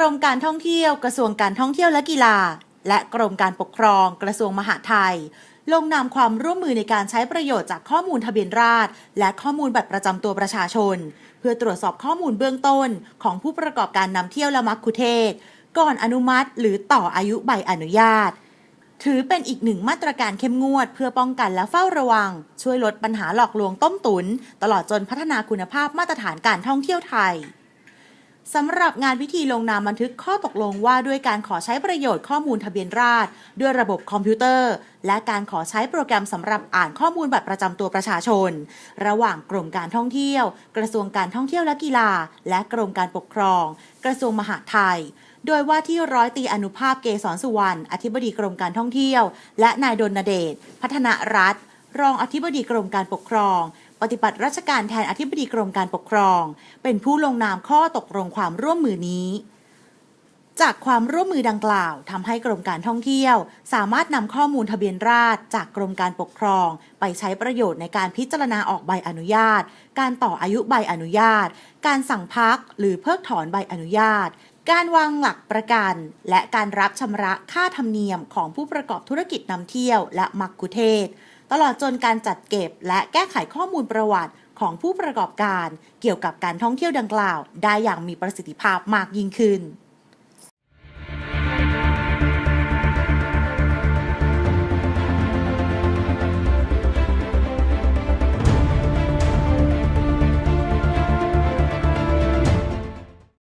กรมการท่องเที่ยวกระทรวงการท่องเที่ยวและกีฬา และกรมการปกครองกระทรวงมหาดไทย ลงนามความร่วมมือในการใช้ประโยชน์จากข้อมูลทะเบียนราษฎรและข้อมูลบัตรประจำตัวประชาชน เพื่อตรวจสอบข้อมูลเบื้องต้น ของผู้ประกอบการนำเที่ยวและมักคุเทศ ก่อนอนุมัติ หรือต่ออายุใบอนุญาต ถือเป็นอีกหนึ่งมาตรการเข้มงวด เพื่อป้องกันและเฝ้าระวัง ช่วยลดปัญหาหลอกลวงต้มตุน ตลอดจนพัฒนาคุณภาพมาตรฐานการท่องเที่ยวไทย สำหรับงานพิธีลงนามบันทึกข้อตกลงว่าด้วยการขอใช้ประโยชน์ข้อมูลทะเบียนราษฎรด้วยระบบคอมพิวเตอร์ และการขอใช้โปรแกรมสำหรับอ่านข้อมูลบัตรประจำตัวประชาชน ระหว่างกรมการท่องเที่ยว กระทรวงการท่องเที่ยวและกีฬา และกรมการปกครอง กระทรวงมหาดไทย โดยว่าที่ร้อยตีอนุภาพเกษรสุวรรณอธิบดีกรมการท่องเที่ยว และนายดนเดชพัฒนารัฐรองอธิบดีกรมการปกครอง ปฏิบัติราชการแทนอธิบดีกรมการปกครอง เป็นผู้ลงนามข้อตกลงความร่วมมือนี้ จากความร่วมมือดังกล่าวทำให้กรมการท่องเที่ยว สามารถนำข้อมูลทะเบียนราษฎรจากกรมการปกครอง ไปใช้ประโยชน์ในการพิจารณาออกใบอนุญาต การต่ออายุใบอนุญาต การสั่งพักหรือเพิกถอนใบอนุญาตการวางหลักประกัน และการรับชำระค่าธรรมเนียมของผู้ประกอบธุรกิจนำเที่ยวและมักคุเทศ ตลอดจนการจัดเก็บและแก้ไขข้อมูลประวัติของผู้ประกอบการ เกี่ยวกับการท่องเที่ยวดังกล่าว ได้อย่างมีประสิทธิภาพมากยิ่งขึ้น